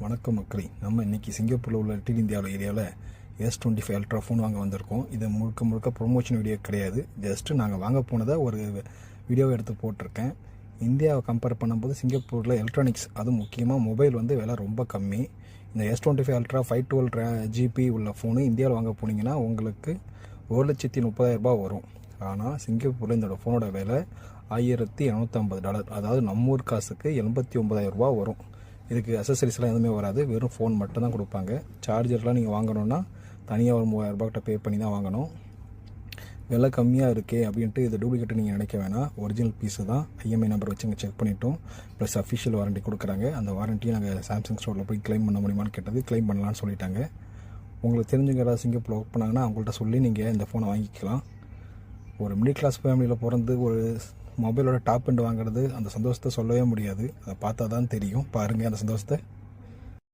வணக்கம் மக்களே. நம்ம இன்னைக்கு சிங்கப்பூரில் உள்ள லிட்டில் இந்தியாவில் ஏரியாவில் S twenty five Ultra phone வாங்க வந்திருக்கோம். இது முழுக்க முழுக்க ப்ரொமோஷன் வீடியோ கிடையாது. ஜஸ்ட்டு நாங்கள் வாங்க போனதை ஒரு வீடியோவை எடுத்து போட்டிருக்கேன். இந்தியாவை கம்பேர் பண்ணும்போது சிங்கப்பூரில் எலக்ட்ரானிக்ஸ் அதுவும் முக்கியமாக மொபைல் வந்து விலை ரொம்ப கம்மி. இந்த S twenty five Ultra five twelve GB உள்ள ஃபோனு இந்தியாவில் வாங்க போனீங்கன்னா உங்களுக்கு ஒரு லட்சத்தி முப்பதாயிரம் ரூபாய் வரும். ஆனால் சிங்கப்பூரில் இந்த ஃபோனோட விலை ஆயிரத்தி இரநூத்தம்பது டாலர். அதாவது நம்ம ஊர் காசுக்கு எண்பத்தி ஒன்பதாயிரம் ரூபாய் வரும். இதுக்கு அசசரிஸ்லாம் எதுவுமே வராது. வெறும் ஃபோன் மட்டும் தான் கொடுப்பாங்க. சார்ஜர்லாம் நீங்கள் வாங்கணுன்னா தனியாக ஒரு மூவாயிரம் ரூபாய்கிட்ட பே பண்ணி தான் வாங்கணும். விலை கம்மியாக இருக்கே அப்படின்ட்டு இது டூப்ளிகேட் நீங்கள் நினைக்க வேணாம். ஒரிஜினல் பீஸு தான் ஐஎம்ஐ நம்பர் வச்சு இங்கே செக் பண்ணிட்டோம். ப்ளஸ் அஃபிஷியல் வாரண்டி கொடுக்குறாங்க. அந்த வாரண்ட்டியை நாங்கள் சாம்சங் ஸ்டோரில் போய் க்ளைம் பண்ண முடியுமான்னு கேட்டது க்ளைம் பண்ணலான்னு சொல்லிட்டாங்க. உங்களுக்கு தெரிஞ்சவங்க யாராவது சிங்கப்பூர் ஒர்க் பண்ணாங்கன்னா அவங்கள்ட்ட சொல்லி நீங்கள் இந்த ஃபோனை வாங்கிக்கலாம். ஒரு மிடில் கிளாஸ் ஃபேமிலியில் பிறந்து ஒரு மொபைலோட டாப் எண்ட் வாங்குறது அந்த சந்தோஷத்தை சொல்லவே முடியாது. அதை பார்த்தா தான் தெரியும். பாருங்கள் அந்த சந்தோஷத்தை.